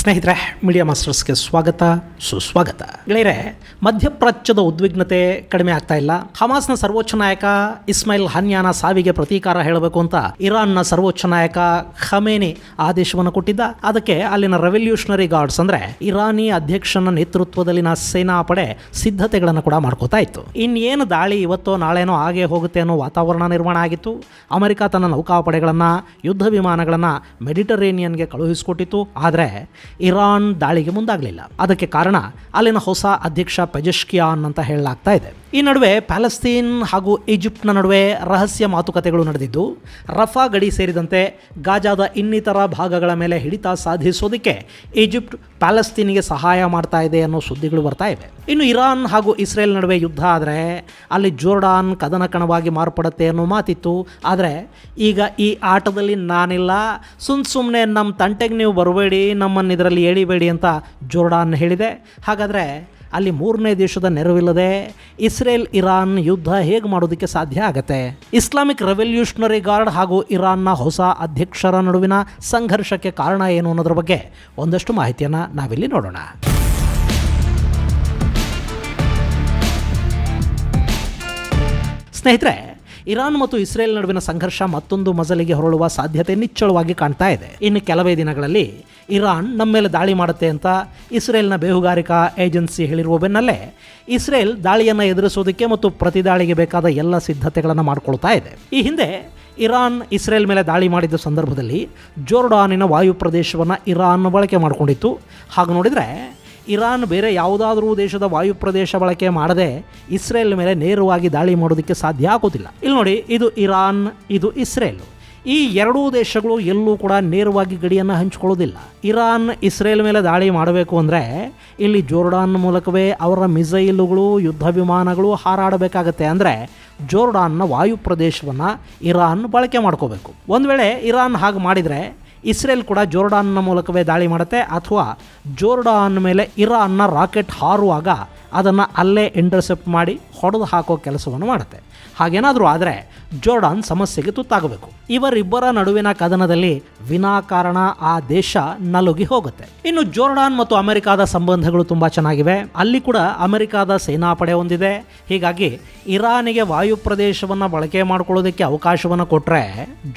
ಸ್ನೇಹಿತರೆ ಮೀಡಿಯಾ ಮಾಸ್ಟರ್ಸ್ಗೆ ಸ್ವಾಗತ, ಸುಸ್ವಾಗತ. ಗೆಳೆಯರೆ, ಮಧ್ಯಪ್ರಾಚ್ಯದ ಉದ್ವಿಗ್ನತೆ ಕಡಿಮೆ ಆಗ್ತಾ ಇಲ್ಲ. ಹಮಾಸ್ನ ಸರ್ವೋಚ್ಚ ನಾಯಕ ಇಸ್ಮಾಯಿಲ್ ಹನ್ಯಾನ ಸಾವಿಗೆ ಪ್ರತೀಕಾರ ಹೇಳಬೇಕು ಅಂತ ಇರಾನ್ನ ಸರ್ವೋಚ್ಚ ನಾಯಕ ಖಮೇನಿ ಆದೇಶವನ್ನು ಕೊಟ್ಟಿದ್ದ. ಅದಕ್ಕೆ ಅಲ್ಲಿನ ರೆವಲ್ಯೂಷನರಿ ಗಾರ್ಡ್ಸ್ ಅಂದ್ರೆ ಇರಾನಿ ಅಧ್ಯಕ್ಷನ ನೇತೃತ್ವದಲ್ಲಿನ ಸೇನಾ ಪಡೆ ಸಿದ್ಧತೆಗಳನ್ನು ಕೂಡ ಮಾಡ್ಕೋತಾ ಇತ್ತು. ಇನ್ನೇನು ದಾಳಿ ಇವತ್ತೋ ನಾಳೆನೋ ಹಾಗೆ ಹೋಗುತ್ತೆ ಅನ್ನೋ ವಾತಾವರಣ ನಿರ್ಮಾಣ ಆಗಿತ್ತು. ಅಮೆರಿಕ ತನ್ನ ನೌಕಾಪಡೆಗಳನ್ನು, ಯುದ್ಧ ವಿಮಾನಗಳನ್ನು ಮೆಡಿಟರೇನಿಯನ್ಗೆ ಕಳುಹಿಸಿಕೊಟ್ಟಿತ್ತು. ಆದರೆ ಇರಾನ್ ದಾಳಿಗೆ ಮುಂದಾಗಲಿಲ್ಲ. ಅದಕ್ಕೆ ಕಾರಣ ಅಲ್ಲಿನ ಹೊಸ ಅಧ್ಯಕ್ಷ ಪೆಜೆಶ್ಕಿಯಾನ್ ಅಂತ ಹೇಳಲಾಗ್ತಾ ಇದೆ. ಈ ನಡುವೆ ಪ್ಯಾಲೆಸ್ತೀನ್ ಹಾಗೂ ಈಜಿಪ್ಟ್ನ ನಡುವೆ ರಹಸ್ಯ ಮಾತುಕತೆಗಳು ನಡೆದಿದ್ದು, ರಫಾ ಗಡಿ ಸೇರಿದಂತೆ ಗಾಜಾದ ಇನ್ನಿತರ ಭಾಗಗಳ ಮೇಲೆ ಹಿಡಿತ ಸಾಧಿಸೋದಕ್ಕೆ ಈಜಿಪ್ಟ್ ಪ್ಯಾಲೆಸ್ತೀನಿಗೆ ಸಹಾಯ ಮಾಡ್ತಾ ಇದೆ ಅನ್ನೋ ಸುದ್ದಿಗಳು ಬರ್ತಾ ಇವೆ. ಇನ್ನು ಇರಾನ್ ಹಾಗೂ ಇಸ್ರೇಲ್ ನಡುವೆ ಯುದ್ಧ ಆದರೆ ಅಲ್ಲಿ ಜೋರ್ಡಾನ್ ಕದನ ಕಣವಾಗಿ ಮಾರ್ಪಡುತ್ತೆ ಅನ್ನೋ ಮಾತಿತ್ತು. ಆದರೆ ಈಗ ಈ ಆಟದಲ್ಲಿ ನಾನಿಲ್ಲ, ಸುಮ್ ಸುಮ್ಮನೆ ನಮ್ಮ ತಂಟೆಗೆ ನೀವು ಬರಬೇಡಿ, ನಮ್ಮನ್ನು ಇದರಲ್ಲಿ ಎಳಿಬೇಡಿ ಅಂತ ಜೋರ್ಡಾನ್ ಹೇಳಿದೆ. ಹಾಗಾದರೆ ಅಲ್ಲಿ ಮೂರನೇ ದೇಶದ ನೆರವಿಲ್ಲದೆ ಇಸ್ರೇಲ್, ಇರಾನ್ ಯುದ್ಧ ಹೇಗೆ ಮಾಡೋದಕ್ಕೆ ಸಾಧ್ಯ ಆಗತ್ತೆ? ಇಸ್ಲಾಮಿಕ್ ರೆವಲ್ಯೂಷನರಿ ಗಾರ್ಡ್ ಹಾಗೂ ಇರಾನ್ನ ಹೊಸ ಅಧ್ಯಕ್ಷರ ನಡುವಿನ ಸಂಘರ್ಷಕ್ಕೆ ಕಾರಣ ಏನು ಅನ್ನೋದ್ರ ಬಗ್ಗೆ ಒಂದಷ್ಟು ಮಾಹಿತಿಯನ್ನು ನಾವಿಲ್ಲಿ ನೋಡೋಣ. ಸ್ನೇಹಿತರೆ ಇರಾನ್ ಮತ್ತು ಇಸ್ರೇಲ್ ನಡುವಿನ ಸಂಘರ್ಷ ಮತ್ತೊಂದು ಮಜಲಿಗೆ ಹೊರಳುವ ಸಾಧ್ಯತೆ ನಿಚ್ಚಳವಾಗಿ ಕಾಣ್ತಾ ಇದೆ. ಇನ್ನು ಕೆಲವೇ ದಿನಗಳಲ್ಲಿ ಇರಾನ್ ನಮ್ಮ ಮೇಲೆ ದಾಳಿ ಮಾಡುತ್ತೆ ಅಂತ ಇಸ್ರೇಲ್ನ ಬೇಹುಗಾರಿಕಾ ಏಜೆನ್ಸಿ ಹೇಳಿರುವ ಬೆನ್ನಲ್ಲೇ ಇಸ್ರೇಲ್ ದಾಳಿಯನ್ನು ಎದುರಿಸೋದಕ್ಕೆ ಮತ್ತು ಪ್ರತಿದಾಳಿಗೆ ಬೇಕಾದ ಎಲ್ಲ ಸಿದ್ಧತೆಗಳನ್ನು ಮಾಡಿಕೊಳ್ತಾ ಇದೆ. ಈ ಹಿಂದೆ ಇರಾನ್, ಇಸ್ರೇಲ್ ಮೇಲೆ ದಾಳಿ ಮಾಡಿದ ಸಂದರ್ಭದಲ್ಲಿ ಜೋರ್ಡಾನಿನ ವಾಯು ಪ್ರದೇಶವನ್ನು ಇರಾನ್ ಬಳಕೆ ಮಾಡಿಕೊಂಡಿತ್ತು. ಹಾಗೆ ನೋಡಿದರೆ ಇರಾನ್ ಬೇರೆ ಯಾವುದಾದ್ರೂ ದೇಶದ ವಾಯು ಪ್ರದೇಶ ಬಳಕೆ ಮಾಡದೆ ಇಸ್ರೇಲ್ ಮೇಲೆ ನೇರವಾಗಿ ದಾಳಿ ಮಾಡೋದಕ್ಕೆ ಸಾಧ್ಯ ಆಗೋದಿಲ್ಲ. ಇಲ್ಲಿ ನೋಡಿ, ಇದು ಇರಾನ್, ಇದು ಇಸ್ರೇಲ್. ಈ ಎರಡೂ ದೇಶಗಳು ಎಲ್ಲೂ ಕೂಡ ನೇರವಾಗಿ ಗಡಿಯನ್ನು ಹಂಚಿಕೊಳ್ಳೋದಿಲ್ಲ. ಇರಾನ್, ಇಸ್ರೇಲ್ ಮೇಲೆ ದಾಳಿ ಮಾಡಬೇಕು ಅಂದರೆ ಇಲ್ಲಿ ಜೋರ್ಡಾನ್ ಮೂಲಕವೇ ಅವರ ಮಿಸೈಲುಗಳು, ಯುದ್ಧ ವಿಮಾನಗಳು ಹಾರಾಡಬೇಕಾಗತ್ತೆ ಅಂದರೆ ಜೋರ್ಡಾನ್ನ ವಾಯು ಪ್ರದೇಶವನ್ನು ಇರಾನ್ ಬಳಕೆ ಮಾಡ್ಕೋಬೇಕು. ಒಂದು ವೇಳೆ ಇರಾನ್ ಹಾಗೆ ಮಾಡಿದರೆ ಇಸ್ರೇಲ್ ಕೂಡ ಜೋರ್ಡಾನ್ನ ಮೂಲಕವೇ ದಾಳಿ ಮಾಡುತ್ತೆ, ಅಥವಾ ಜೋರ್ಡಾನ್ ಮೇಲೆ ಇರಾನ್ನ ರಾಕೆಟ್ ಹಾರುವಾಗ ಅದನ್ನು ಅಲ್ಲೇ ಇಂಟರ್ಸೆಪ್ಟ್ ಮಾಡಿ ಹೊಡೆದು ಹಾಕೋ ಕೆಲಸವನ್ನು ಮಾಡುತ್ತೆ. ಹಾಗೇನಾದರೂ ಆದರೆ ಜೋರ್ಡಾನ್ ಸಮಸ್ಯೆಗೆ ತುತ್ತಾಗಬೇಕು. ಇವರಿಬ್ಬರ ನಡುವಿನ ಕದನದಲ್ಲಿ ವಿನಾಕಾರಣ ಆ ದೇಶ ನಲುಗಿ ಹೋಗುತ್ತೆ. ಇನ್ನು ಜೋರ್ಡಾನ್ ಮತ್ತು ಅಮೆರಿಕಾದ ಸಂಬಂಧಗಳು ತುಂಬ ಚೆನ್ನಾಗಿವೆ. ಅಲ್ಲಿ ಕೂಡ ಅಮೆರಿಕಾದ ಸೇನಾಪಡೆ ಹೊಂದಿದೆ ಹೀಗಾಗಿ ಇರಾನಿಗೆ ವಾಯು ಪ್ರದೇಶವನ್ನು ಬಳಕೆ ಮಾಡಿಕೊಳ್ಳೋದಕ್ಕೆ ಅವಕಾಶವನ್ನು ಕೊಟ್ಟರೆ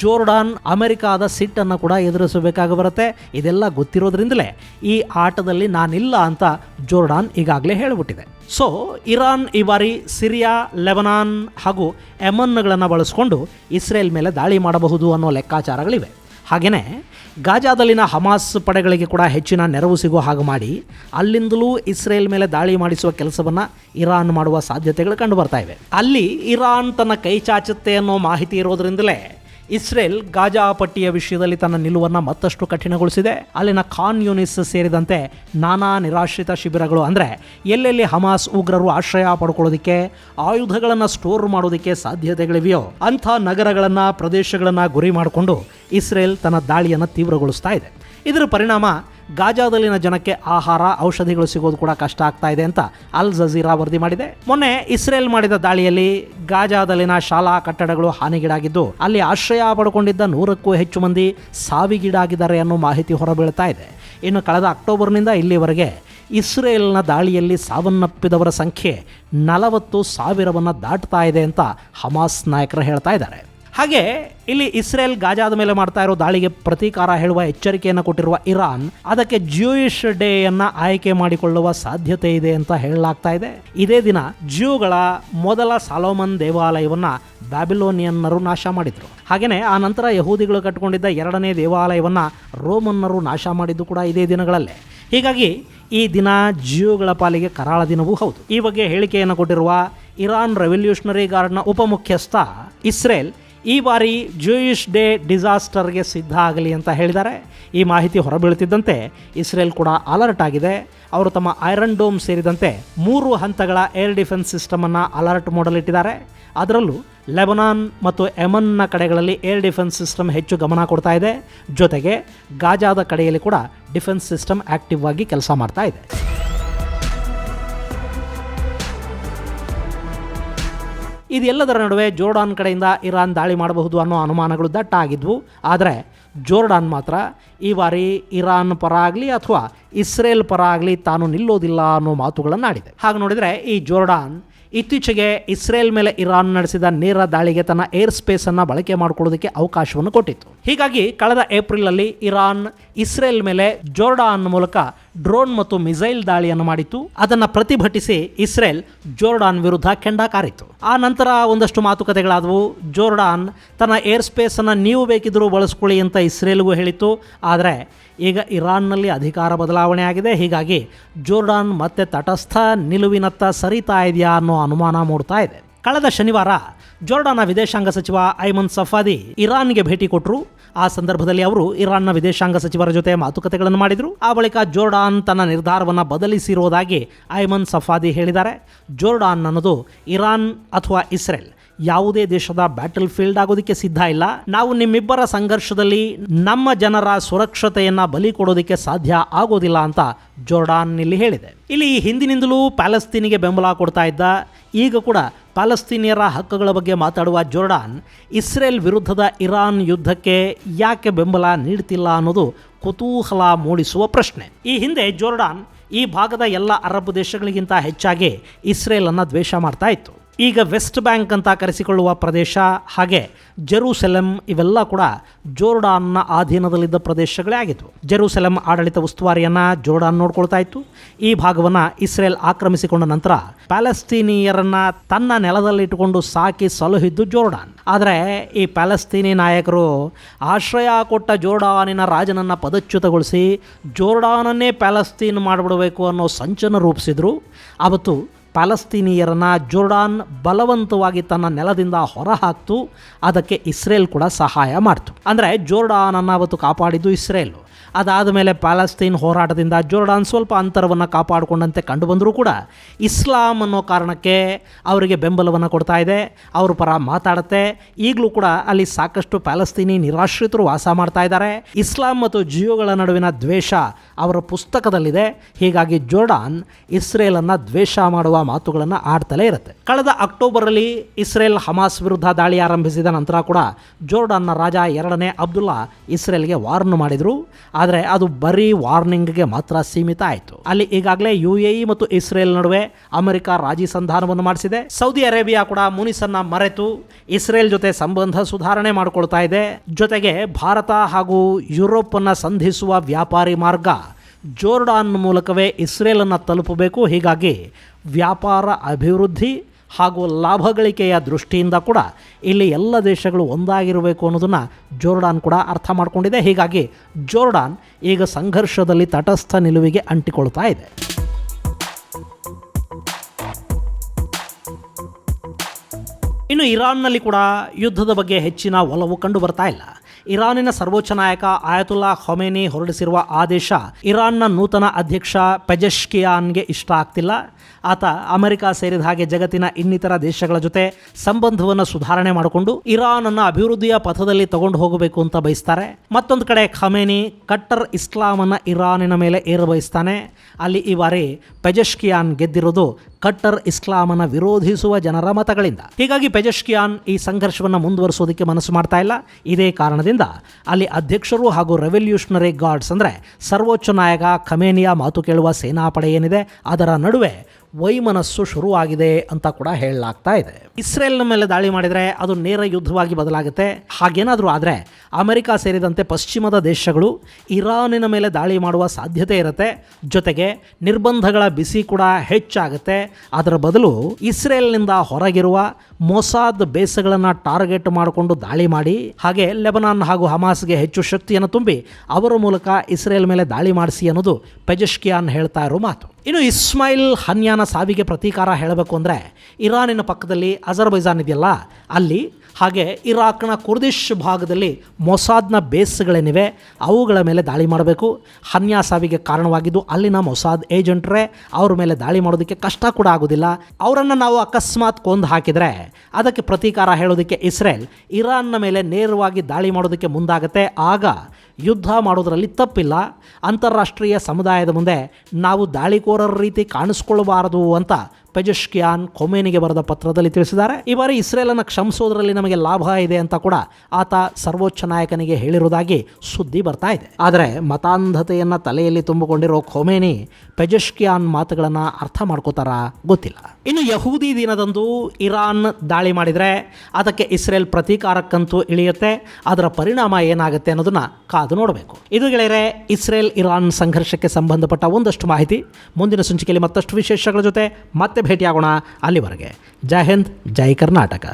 ಜೋರ್ಡಾನ್ ಅಮೆರಿಕಾದ ಸಿಟ್ಟನ್ನು ಕೂಡ ಎದುರಿಸಬೇಕಾಗಿ ಬರುತ್ತೆ. ಇದೆಲ್ಲ ಗೊತ್ತಿರೋದ್ರಿಂದಲೇ ಈ ಆಟದಲ್ಲಿ ನಾನಿಲ್ಲ ಅಂತ ಜೋರ್ಡಾನ್ ಈಗಾಗಲೇ ಹೇಳಿಬಿಟ್ಟಿದೆ. ಸೊ ಇರಾನ್ ಈ ಬಾರಿ ಸಿರಿಯಾ ಲೆಬನಾನ್ ಹಾಗೂ ಎಮನ್ಗಳನ್ನು ಬಳಸಿಕೊಂಡು ಇಸ್ರೇಲ್ ಮೇಲೆ ದಾಳಿ ಮಾಡಬಹುದು ಅನ್ನೋ ಲೆಕ್ಕಾಚಾರಗಳಿವೆ. ಹಾಗೆಯೇ ಗಾಜಾದಲ್ಲಿನ ಹಮಾಸ್ ಪಡೆಗಳಿಗೆ ಕೂಡ ಹೆಚ್ಚಿನ ನೆರವು ಸಿಗೋ ಹಾಗೆ ಮಾಡಿ ಅಲ್ಲಿಂದಲೂ ಇಸ್ರೇಲ್ ಮೇಲೆ ದಾಳಿ ಮಾಡಿಸುವ ಕೆಲಸವನ್ನು ಇರಾನ್ ಮಾಡುವ ಸಾಧ್ಯತೆಗಳು ಕಂಡು ಬರ್ತಾ ಇವೆ. ಅಲ್ಲಿ ಇರಾನ್ ತನ್ನ ಕೈ ಚಾಚುತ್ತೆ ಅನ್ನೋ ಮಾಹಿತಿ ಇರೋದ್ರಿಂದಲೇ ಇಸ್ರೇಲ್ ಗಾಜಾ ಪಟ್ಟಿಯ ವಿಷಯದಲ್ಲಿ ತನ್ನ ನಿಲುವನ್ನು ಮತ್ತಷ್ಟು ಕಠಿಣಗೊಳಿಸಿದೆ. ಅಲ್ಲಿನ ಖಾನ್ ಯೂನಿಸ್ ಸೇರಿದಂತೆ ನಾನಾ ನಿರಾಶ್ರಿತ ಶಿಬಿರಗಳು ಅಂದರೆ ಎಲ್ಲೆಲ್ಲಿ ಹಮಾಸ್ ಉಗ್ರರು ಆಶ್ರಯ ಪಡ್ಕೊಳ್ಳೋದಕ್ಕೆ, ಆಯುಧಗಳನ್ನು ಸ್ಟೋರ್ ಮಾಡೋದಕ್ಕೆ ಸಾಧ್ಯತೆಗಳಿವೆಯೋ, ಅಂಥ ನಗರಗಳನ್ನು, ಪ್ರದೇಶಗಳನ್ನು ಗುರಿ ಮಾಡಿಕೊಂಡು ಇಸ್ರೇಲ್ ತನ್ನ ದಾಳಿಯನ್ನು ತೀವ್ರಗೊಳಿಸ್ತಾ ಇದೆ. ಇದರ ಪರಿಣಾಮ ಗಾಜಾದಲ್ಲಿನ ಜನಕ್ಕೆ ಆಹಾರ, ಔಷಧಿಗಳು ಸಿಗೋದು ಕೂಡ ಕಷ್ಟ ಆಗ್ತಾ ಇದೆ ಅಂತ ಅಲ್ ಜಜೀರಾ ವರದಿ ಮಾಡಿದೆ. ಮೊನ್ನೆ ಇಸ್ರೇಲ್ ಮಾಡಿದ ದಾಳಿಯಲ್ಲಿ ಗಾಜಾದಲ್ಲಿನ ಶಾಲಾ ಕಟ್ಟಡಗಳು ಹಾನಿಗೀಡಾಗಿದ್ದು, ಅಲ್ಲಿ ಆಶ್ರಯ ಪಡ್ಕೊಂಡಿದ್ದ ನೂರಕ್ಕೂ ಹೆಚ್ಚು ಮಂದಿ ಸಾವಿಗೀಡಾಗಿದ್ದಾರೆ ಅನ್ನೋ ಮಾಹಿತಿ ಹೊರಬೀಳ್ತಾ ಇದೆ. ಇನ್ನು ಕಳೆದ ಅಕ್ಟೋಬರ್ನಿಂದ ಇಲ್ಲಿವರೆಗೆ ಇಸ್ರೇಲ್ನ ದಾಳಿಯಲ್ಲಿ ಸಾವನ್ನಪ್ಪಿದವರ ಸಂಖ್ಯೆ ನಲವತ್ತು ಸಾವಿರವನ್ನು ದಾಟ್ತಾ ಇದೆ ಅಂತ ಹಮಾಸ್ ನಾಯಕರು ಹೇಳ್ತಾ ಇದ್ದಾರೆ. ಹಾಗೆ ಇಲ್ಲಿ ಇಸ್ರೇಲ್ ಗಾಜಾದ ಮೇಲೆ ಮಾಡ್ತಾ ಇರೋ ದಾಳಿಗೆ ಪ್ರತೀಕಾರ ಹೇಳುವ ಎಚ್ಚರಿಕೆಯನ್ನು ಕೊಟ್ಟಿರುವ ಇರಾನ್, ಅದಕ್ಕೆ ಜ್ಯೂಯಿಷ್ ಡೇಯನ್ನು ಆಯ್ಕೆ ಮಾಡಿಕೊಳ್ಳುವ ಸಾಧ್ಯತೆ ಇದೆ ಅಂತ ಹೇಳಲಾಗ್ತಾ ಇದೆ. ಇದೇ ದಿನ ಜ್ಯೂಗಳ ಮೊದಲ ಸಾಲೋಮನ್ ದೇವಾಲಯವನ್ನ ಬ್ಯಾಬಿಲೋನಿಯನ್ನರು ನಾಶ ಮಾಡಿದ್ರು. ಹಾಗೆಯೇ ಆ ನಂತರ ಯಹೂದಿಗಳು ಕಟ್ಟಿಕೊಂಡಿದ್ದ ಎರಡನೇ ದೇವಾಲಯವನ್ನ ರೋಮನ್ನರು ನಾಶ ಮಾಡಿದ್ದು ಕೂಡ ಇದೇ ದಿನಗಳಲ್ಲೇ. ಹೀಗಾಗಿ ಈ ದಿನ ಜಿಯೋಗಳ ಪಾಲಿಗೆ ಕರಾಳ ದಿನವೂ ಹೌದು. ಈ ಬಗ್ಗೆ ಹೇಳಿಕೆಯನ್ನು ಕೊಟ್ಟಿರುವ ಇರಾನ್ ರೆವಲ್ಯೂಷನರಿ ಗಾರ್ಡ್ನ ಉಪಮುಖ್ಯಸ್ಥ ಇಸ್ರೇಲ್ ಈ ಬಾರಿ ಜೂಯಿಷ್ ಡೇ ಡಿಸಾಸ್ಟರ್ಗೆ ಸಿದ್ಧ ಆಗಲಿ ಅಂತ ಹೇಳಿದ್ದಾರೆ. ಈ ಮಾಹಿತಿ ಹೊರಬೀಳುತ್ತಿದ್ದಂತೆ ಇಸ್ರೇಲ್ ಕೂಡ ಅಲರ್ಟ್ ಆಗಿದೆ. ಅವರು ತಮ್ಮ ಐರನ್ ಡೋಮ್ ಸೇರಿದಂತೆ ಮೂರು ಹಂತಗಳ ಏರ್ ಡಿಫೆನ್ಸ್ ಸಿಸ್ಟಮನ್ನು ಅಲರ್ಟ್ ಮಾಡಲಿಟ್ಟಿದ್ದಾರೆ ಅದರಲ್ಲೂ ಲೆಬನಾನ್ ಮತ್ತು ಎಮನ್ನ ಕಡೆಗಳಲ್ಲಿ ಏರ್ ಡಿಫೆನ್ಸ್ ಸಿಸ್ಟಮ್ ಹೆಚ್ಚು ಗಮನ ಕೊಡ್ತಾ ಇದೆ. ಜೊತೆಗೆ ಗಾಜಾದ ಕಡೆಯಲ್ಲಿ ಕೂಡ ಡಿಫೆನ್ಸ್ ಸಿಸ್ಟಮ್ ಆಕ್ಟಿವ್ ಆಗಿ ಕೆಲಸ ಮಾಡ್ತಾ ಇದೆ. ಇದೆಲ್ಲದರ ನಡುವೆ ಜೋರ್ಡಾನ್ ಕಡೆಯಿಂದ ಇರಾನ್ ದಾಳಿ ಮಾಡಬಹುದು ಅನ್ನೋ ಅನುಮಾನಗಳು ದಟ್ಟ ಆಗಿದ್ವು ಆದರೆ ಜೋರ್ಡಾನ್ ಮಾತ್ರ ಈ ಬಾರಿ ಇರಾನ್ ಪರ ಆಗಲಿ ಅಥವಾ ಇಸ್ರೇಲ್ ಪರ ಆಗಲಿ ತಾನು ನಿಲ್ಲೋದಿಲ್ಲ ಅನ್ನೋ ಮಾತುಗಳನ್ನು ಆಡಿದೆ ಹಾಗೆ ನೋಡಿದರೆ ಈ ಜೋರ್ಡಾನ್ ಇತ್ತೀಚೆಗೆ ಇಸ್ರೇಲ್ ಮೇಲೆ ಇರಾನ್ ನಡೆಸಿದ ನೇರ ದಾಳಿಗೆ ತನ್ನ ಏರ್ ಸ್ಪೇಸ್ ಅನ್ನ ಬಳಕೆ ಮಾಡಿಕೊಳ್ಳೋದಕ್ಕೆ ಅವಕಾಶವನ್ನು ಕೊಟ್ಟಿತ್ತು. ಹೀಗಾಗಿ ಕಳೆದ ಏಪ್ರಿಲ್ ಅಲ್ಲಿ ಇರಾನ್, ಇಸ್ರೇಲ್ ಮೇಲೆ ಜೋರ್ಡಾನ್ ಮೂಲಕ ಡ್ರೋನ್ ಮತ್ತು ಮಿಸೈಲ್ ದಾಳಿಯನ್ನು ಮಾಡಿತ್ತು. ಅದನ್ನು ಪ್ರತಿಭಟಿಸಿ ಇಸ್ರೇಲ್ ಜೋರ್ಡಾನ್ ವಿರುದ್ಧ ಕೆಂಡ ಕಾರಿತ್ತು ಆ ನಂತರ ಒಂದಷ್ಟು ಮಾತುಕತೆಗಳಾದವು. ಜೋರ್ಡಾನ್ ತನ್ನ ಏರ್ ಸ್ಪೇಸ್ ಅನ್ನ ನೀವು ಬೇಕಿದ್ರೂ ಬಳಸ್ಕೊಳ್ಳಿ ಅಂತ ಇಸ್ರೇಲ್ಗೂ ಹೇಳಿತ್ತು. ಆದರೆ ಈಗ ಇರಾನ್ನಲ್ಲಿ ಅಧಿಕಾರ ಬದಲಾವಣೆ ಆಗಿದೆ. ಹೀಗಾಗಿ ಜೋರ್ಡಾನ್ ಮತ್ತೆ ತಟಸ್ಥ ನಿಲುವಿನತ್ತ ಸರಿತಾ ಇದೆಯಾ ಅನ್ನೋ ಅನುಮಾನ ಮೂಡ್ತಾ ಇದೆ. ಕಳೆದ ಶನಿವಾರ ಜೋರ್ಡಾನ್ನ ವಿದೇಶಾಂಗ ಸಚಿವ ಐಮನ್ ಸಫಾದಿ ಇರಾನ್ಗೆ ಭೇಟಿ ಕೊಟ್ಟರು ಆ ಸಂದರ್ಭದಲ್ಲಿ ಅವರು ಇರಾನ್ನ ವಿದೇಶಾಂಗ ಸಚಿವರ ಜೊತೆ ಮಾತುಕತೆಗಳನ್ನು ಮಾಡಿದರು. ಆ ಬಳಿಕ ಜೋರ್ಡಾನ್ ತನ್ನ ನಿರ್ಧಾರವನ್ನು ಬದಲಿಸಿರುವುದಾಗಿ ಐಮನ್ ಸಫಾದಿ ಹೇಳಿದ್ದಾರೆ. ಜೋರ್ಡಾನ್ ಅನ್ನೋದು ಇರಾನ್ ಅಥವಾ ಇಸ್ರೇಲ್. ಯಾವುದೇ ದೇಶದ ಬ್ಯಾಟಲ್ ಫೀಲ್ಡ್ ಆಗೋದಕ್ಕೆ ಸಿದ್ಧ ಇಲ್ಲ. ನಾವು ನಿಮ್ಮಿಬ್ಬರ ಸಂಘರ್ಷದಲ್ಲಿ ನಮ್ಮ ಜನರ ಸುರಕ್ಷತೆಯನ್ನು ಬಲಿ ಕೊಡೋದಕ್ಕೆ ಸಾಧ್ಯ ಆಗೋದಿಲ್ಲ ಅಂತ ಜೋರ್ಡಾನ್ ಇಲ್ಲಿ ಹೇಳಿದೆ. ಇಲ್ಲಿ ಹಿಂದಿನಿಂದಲೂ ಪ್ಯಾಲೆಸ್ತೀನಿಗೆ ಬೆಂಬಲ ಕೊಡ್ತಾ ಇದ್ದ, ಈಗ ಕೂಡ ಪ್ಯಾಲೆಸ್ತೀನಿಯರ ಹಕ್ಕುಗಳ ಬಗ್ಗೆ ಮಾತಾಡುವ ಜೋರ್ಡಾನ್, ಇಸ್ರೇಲ್ ವಿರುದ್ಧದ ಇರಾನ್ ಯುದ್ಧಕ್ಕೆ ಯಾಕೆ ಬೆಂಬಲ ನೀಡ್ತಿಲ್ಲ ಅನ್ನೋದು ಕುತೂಹಲ ಮೂಡಿಸುವ ಪ್ರಶ್ನೆ. ಈ ಹಿಂದೆ ಜೋರ್ಡಾನ್ ಈ ಭಾಗದ ಎಲ್ಲ ಅರಬ್ ದೇಶಗಳಿಗಿಂತ ಹೆಚ್ಚಾಗಿ ಇಸ್ರೇಲನ್ನು ದ್ವೇಷ ಮಾಡ್ತಾ ಇತ್ತು. ಈಗ ವೆಸ್ಟ್ ಬ್ಯಾಂಕ್ ಅಂತ ಕರೆಸಿಕೊಳ್ಳುವ ಪ್ರದೇಶ ಹಾಗೆ ಜೆರೂಸೆಲಂ ಇವೆಲ್ಲ ಕೂಡ ಜೋರ್ಡಾನ್ನ ಅಧೀನದಲ್ಲಿದ್ದ ಪ್ರದೇಶಗಳೇ ಆಗಿತ್ತು ಜೆರೂಸೆಲಂ ಆಡಳಿತ ಉಸ್ತುವಾರಿಯನ್ನು ಜೋರ್ಡಾನ್ ನೋಡ್ಕೊಳ್ತಾ ಇತ್ತು. ಈ ಭಾಗವನ್ನು ಇಸ್ರೇಲ್ ಆಕ್ರಮಿಸಿಕೊಂಡ ನಂತರ ಪ್ಯಾಲೆಸ್ತೀನಿಯರನ್ನ ತನ್ನ ನೆಲದಲ್ಲಿಟ್ಟುಕೊಂಡು ಸಾಕಿ ಸಲಹಿದ್ದು ಜೋರ್ಡಾನ್. ಆದರೆ ಈ ಪ್ಯಾಲೆಸ್ತೀನಿ ನಾಯಕರು ಆಶ್ರಯ ಕೊಟ್ಟ ಜೋರ್ಡಾನಿನ ರಾಜನನ್ನು ಪದಚ್ಯುತಗೊಳಿಸಿ ಜೋರ್ಡಾನನ್ನೇ ಪ್ಯಾಲೆಸ್ತೀನ್ ಮಾಡಿಬಿಡಬೇಕು ಅನ್ನೋ ಸಂಚನ ರೂಪಿಸಿದ್ರು. ಅವತ್ತು ಪ್ಯಾಲೆಸ್ತೀನಿಯರನ್ನ ಜೋರ್ಡಾನ್ ಬಲವಂತವಾಗಿ ತನ್ನ ನೆಲದಿಂದ ಹೊರಹಾಕ್ತು. ಅದಕ್ಕೆ ಇಸ್ರೇಲ್ ಕೂಡ ಸಹಾಯ ಮಾಡ್ತು. ಅಂದರೆ ಜೋರ್ಡಾನನ್ನು ಅವತ್ತು ಕಾಪಾಡಿದ್ದು ಇಸ್ರೇಲು. ಅದಾದ ಮೇಲೆ ಪ್ಯಾಲೆಸ್ತೀನ್ ಹೋರಾಟದಿಂದ ಜೋರ್ಡಾನ್ ಸ್ವಲ್ಪ ಅಂತರವನ್ನು ಕಾಪಾಡಿಕೊಂಡಂತೆ ಕಂಡು ಬಂದರೂ ಕೂಡ ಇಸ್ಲಾಂ ಅನ್ನೋ ಕಾರಣಕ್ಕೆ ಅವರಿಗೆ ಬೆಂಬಲವನ್ನು ಕೊಡ್ತಾ ಇದೆ. ಅವ್ರ ಪರ ಮಾತಾಡುತ್ತೆ. ಈಗಲೂ ಕೂಡ ಅಲ್ಲಿ ಸಾಕಷ್ಟು ಪ್ಯಾಲಸ್ತೀನಿ ನಿರಾಶ್ರಿತರು ವಾಸ ಮಾಡ್ತಾ ಇದ್ದಾರೆ. ಇಸ್ಲಾಂ ಮತ್ತು ಜಿಯೋಗಳ ನಡುವಿನ ದ್ವೇಷ ಅವರ ಪುಸ್ತಕದಲ್ಲಿದೆ. ಹೀಗಾಗಿ ಜೋರ್ಡಾನ್ ಇಸ್ರೇಲನ್ನು ದ್ವೇಷ ಮಾಡುವ ಮಾತುಗಳನ್ನು ಆಡ್ತಲೇ ಇರುತ್ತೆ. ಕಳೆದ ಅಕ್ಟೋಬರಲ್ಲಿ ಇಸ್ರೇಲ್ ಹಮಾಸ್ ವಿರುದ್ಧ ದಾಳಿ ಆರಂಭಿಸಿದ ನಂತರ ಕೂಡ ಜೋರ್ಡಾನ್ನ ರಾಜ ಎರಡನೇ ಅಬ್ದುಲ್ಲಾ ಇಸ್ರೇಲ್ಗೆ ವಾರ್ನ್ ಮಾಡಿದರು. ಆದರೆ ಅದು ಬರೀ ವಾರ್ನಿಂಗ್ಗೆ ಮಾತ್ರ ಸೀಮಿತ ಆಯಿತು. ಅಲ್ಲಿ ಈಗಾಗಲೇ ಯು ಮತ್ತು ಇಸ್ರೇಲ್ ನಡುವೆ ಅಮೆರಿಕ ರಾಜಿ ಸಂಧಾನವನ್ನು ಮಾಡಿಸಿದೆ. ಸೌದಿ ಅರೇಬಿಯಾ ಕೂಡ ಮುನಿಸನ್ನ ಮರೆತು ಇಸ್ರೇಲ್ ಜೊತೆ ಸಂಬಂಧ ಸುಧಾರಣೆ ಮಾಡಿಕೊಳ್ತಾ ಇದೆ. ಜೊತೆಗೆ ಭಾರತ ಹಾಗೂ ಯುರೋಪ್ ಅನ್ನ ಸಂಧಿಸುವ ವ್ಯಾಪಾರಿ ಮಾರ್ಗ ಜೋರ್ಡಾನ್ ಮೂಲಕವೇ ಇಸ್ರೇಲನ್ನು ತಲುಪಬೇಕು. ಹೀಗಾಗಿ ವ್ಯಾಪಾರ ಅಭಿವೃದ್ಧಿ ಹಾಗೂ ಲಾಭ ಗಳಿಕೆಯ ದೃಷ್ಟಿಯಿಂದ ಕೂಡ ಇಲ್ಲಿ ಎಲ್ಲ ದೇಶಗಳು ಒಂದಾಗಿರಬೇಕು ಅನ್ನೋದನ್ನು ಜೋರ್ಡಾನ್ ಕೂಡ ಅರ್ಥ ಮಾಡಿಕೊಂಡಿದೆ. ಹೀಗಾಗಿ ಜೋರ್ಡಾನ್ ಈಗ ಸಂಘರ್ಷದಲ್ಲಿ ತಟಸ್ಥ ನಿಲುವಿಗೆ ಅಂಟಿಕೊಳ್ತಾ ಇದೆ. ಇನ್ನು ಇರಾನ್ನಲ್ಲಿ ಕೂಡ ಯುದ್ಧದ ಬಗ್ಗೆ ಹೆಚ್ಚಿನ ಒಲವು ಕಂಡು ಬರ್ತಾ ಇಲ್ಲ. ಇರಾನಿನ ಸರ್ವೋಚ್ಚ ನಾಯಕ ಆಯತುಲ್ಲಾ ಖೊಮೇನಿ ಹೊರಡಿಸಿರುವ ಆದೇಶ ಇರಾನ್ನ ನೂತನ ಅಧ್ಯಕ್ಷ ಪೆಜೆಶ್ಕಿಯಾನ್ಗೆ ಇಷ್ಟ ಆಗ್ತಿಲ್ಲ. ಆತ ಅಮೆರಿಕ ಸೇರಿದ ಹಾಗೆ ಜಗತ್ತಿನ ಇನ್ನಿತರ ದೇಶಗಳ ಜೊತೆ ಸಂಬಂಧವನ್ನು ಸುಧಾರಣೆ ಮಾಡಿಕೊಂಡು ಇರಾನ್ ಅನ್ನು ಅಭಿವೃದ್ಧಿಯ ಪಥದಲ್ಲಿ ತಗೊಂಡು ಹೋಗಬೇಕು ಅಂತ ಬಯಸ್ತಾರೆ. ಮತ್ತೊಂದು ಕಡೆ ಖಮೇನಿ ಕಟ್ಟರ್ ಅನ್ನು ಇರಾನಿನ ಮೇಲೆ ಏರ ಬಯಸ್ತಾನೆ. ಅಲ್ಲಿ ಈ ಬಾರಿ ಪೆಜೆಶ್ಕಿಯಾನ್ ಗೆದ್ದಿರೋದು ಕಟ್ಟರ್ ಇಸ್ಲಾಮನ ವಿರೋಧಿಸುವ ಜನರ ಮತಗಳಿಂದ. ಹೀಗಾಗಿ ಪೆಜೆಶ್ಕಿಯಾನ್ ಈ ಸಂಘರ್ಷವನ್ನು ಮುಂದುವರಿಸೋದಕ್ಕೆ ಮನಸ್ಸು ಮಾಡ್ತಾ ಇಲ್ಲ. ಇದೇ ಕಾರಣದಿಂದ ಅಲ್ಲಿ ಅಧ್ಯಕ್ಷರು ಹಾಗೂ ರೆವಲ್ಯೂಷನರಿ ಗಾರ್ಡ್ಸ್ ಅಂದರೆ ಸರ್ವೋಚ್ಚ ನಾಯಕ ಖಮೇನಿಯ ಮಾತು ಕೇಳುವ ಸೇನಾಪಡೆ ಏನಿದೆ ಅದರ ನಡುವೆ ವೈಮನಸ್ಸು ಶುರುವಾಗಿದೆ ಅಂತ ಕೂಡ ಹೇಳಲಾಗ್ತಾ ಇದೆ. ಇಸ್ರೇಲ್ನ ಮೇಲೆ ದಾಳಿ ಮಾಡಿದರೆ ಅದು ನೇರ ಯುದ್ಧವಾಗಿ ಬದಲಾಗುತ್ತೆ. ಹಾಗೇನಾದರೂ ಆದರೆ ಅಮೆರಿಕ ಸೇರಿದಂತೆ ಪಶ್ಚಿಮದ ದೇಶಗಳು ಇರಾನಿನ ಮೇಲೆ ದಾಳಿ ಮಾಡುವ ಸಾಧ್ಯತೆ ಇರುತ್ತೆ. ಜೊತೆಗೆ ನಿರ್ಬಂಧಗಳ ಬಿಸಿ ಕೂಡ ಹೆಚ್ಚಾಗುತ್ತೆ. ಅದರ ಬದಲು ಇಸ್ರೇಲ್ನಿಂದ ಹೊರಗಿರುವ ಮೊಸಾದ್ ಬೇಸ್ಗಳನ್ನು ಟಾರ್ಗೆಟ್ ಮಾಡಿಕೊಂಡು ದಾಳಿ ಮಾಡಿ, ಹಾಗೆ ಲೆಬನಾನ್ ಹಾಗೂ ಹಮಾಸ್ಗೆ ಹೆಚ್ಚು ಶಕ್ತಿಯನ್ನು ತುಂಬಿ, ಅವರ ಮೂಲಕ ಇಸ್ರೇಲ್ ಮೇಲೆ ದಾಳಿ ಮಾಡಿಸಿ ಅನ್ನೋದು ಪೆಜೆಶ್ಕಿಯಾನ್ ಹೇಳ್ತಾ ಇರೋ ಮಾತು. ಇನ್ನು ಇಸ್ಮಾಯಿಲ್ ಹನ್ಯಾನ ಸಾವಿಗೆ ಪ್ರತೀಕಾರ ಹೇಳಬೇಕು ಅಂದರೆ ಇರಾನಿನ ಪಕ್ಕದಲ್ಲಿ ಅಜರ್ಬೈಜಾನ್ ಇದೆಯಲ್ಲ ಅಲ್ಲಿ ಹಾಗೆ ಇರಾಕ್ನ ಕುರ್ದಿಶ್ ಭಾಗದಲ್ಲಿ ಮೊಸಾದ್ನ ಬೇಸ್ಗಳೇನಿವೆ, ಅವುಗಳ ಮೇಲೆ ದಾಳಿ ಮಾಡಬೇಕು. ಹನ್ಯಾ ಸಾವಿಗೆ ಕಾರಣವಾಗಿದ್ದು ಅಲ್ಲಿನ ಮೊಸಾದ್ ಏಜೆಂಟ್ರೇ ಅವ್ರ ಮೇಲೆ ದಾಳಿ ಮಾಡೋದಕ್ಕೆ ಕಷ್ಟ ಕೂಡ ಆಗೋದಿಲ್ಲ. ಅವರನ್ನು ನಾವು ಅಕಸ್ಮಾತ್ ಕೊಂದು ಹಾಕಿದರೆ, ಅದಕ್ಕೆ ಪ್ರತೀಕಾರ ಹೇಳೋದಕ್ಕೆ ಇಸ್ರೇಲ್ ಇರಾನ್ನ ಮೇಲೆ ನೇರವಾಗಿ ದಾಳಿ ಮಾಡೋದಕ್ಕೆ ಮುಂದಾಗತ್ತೆ. ಆಗ ಯುದ್ಧ ಮಾಡೋದರಲ್ಲಿ ತಪ್ಪಿಲ್ಲ. ಅಂತಾರಾಷ್ಟ್ರೀಯ ಸಮುದಾಯದ ಮುಂದೆ ನಾವು ದಾಳಿಕೋರರ ರೀತಿ ಕಾಣಿಸ್ಕೊಳ್ಬಾರದು ಅಂತ ಪೆಜಶ್ಕಿಯಾನ್ ಕೊಮೇನಿಗೆ ಬರೆದ ಪತ್ರದಲ್ಲಿ ತಿಳಿಸಿದ್ದಾರೆ. ಈ ಬಾರಿ ಇಸ್ರೇಲನ್ನು ಕ್ಷಮಿಸೋದ್ರಲ್ಲಿ ನಮಗೆ ಲಾಭ ಇದೆ ಅಂತ ಕೂಡ ಆತ ಸರ್ವೋಚ್ಚ ನಾಯಕನಿಗೆ ಹೇಳಿರುವುದಾಗಿ ಸುದ್ದಿ ಬರ್ತಾ ಇದೆ. ಆದರೆ ಮತಾಂಧತೆಯನ್ನು ತಲೆಯಲ್ಲಿ ತುಂಬಿಕೊಂಡಿರೋ ಖೊಮೇನಿ ಪೆಜಶ್ಕಿಯಾನ್ ಮಾತುಗಳನ್ನು ಅರ್ಥ ಮಾಡ್ಕೋತಾರ ಗೊತ್ತಿಲ್ಲ. ಇನ್ನು ಯಹೂದಿ ದಿನದಂದು ಇರಾನ್ ದಾಳಿ ಮಾಡಿದರೆ ಅದಕ್ಕೆ ಇಸ್ರೇಲ್ ಪ್ರತೀಕಾರಕ್ಕಂತೂ ಇಳಿಯುತ್ತೆ. ಅದರ ಪರಿಣಾಮ ಏನಾಗುತ್ತೆ ಅನ್ನೋದನ್ನ ಕಾದು ನೋಡಬೇಕು. ಇದು ಗೆಳೆಯರೆ, ಇಸ್ರೇಲ್ ಇರಾನ್ ಸಂಘರ್ಷಕ್ಕೆ ಸಂಬಂಧಪಟ್ಟ ಒಂದಷ್ಟು ಮಾಹಿತಿ. ಮುಂದಿನ ಸಂಚಿಕೆಯಲ್ಲಿ ಮತ್ತಷ್ಟು ವಿಶೇಷಗಳ ಜೊತೆ ಮತ್ತೆ ಭೇಟಿಯಾಗೋಣ ಅಲ್ಲಿವರೆಗೆ ಜೈ ಹಿಂದ್ ಜೈ ಕರ್ನಾಟಕ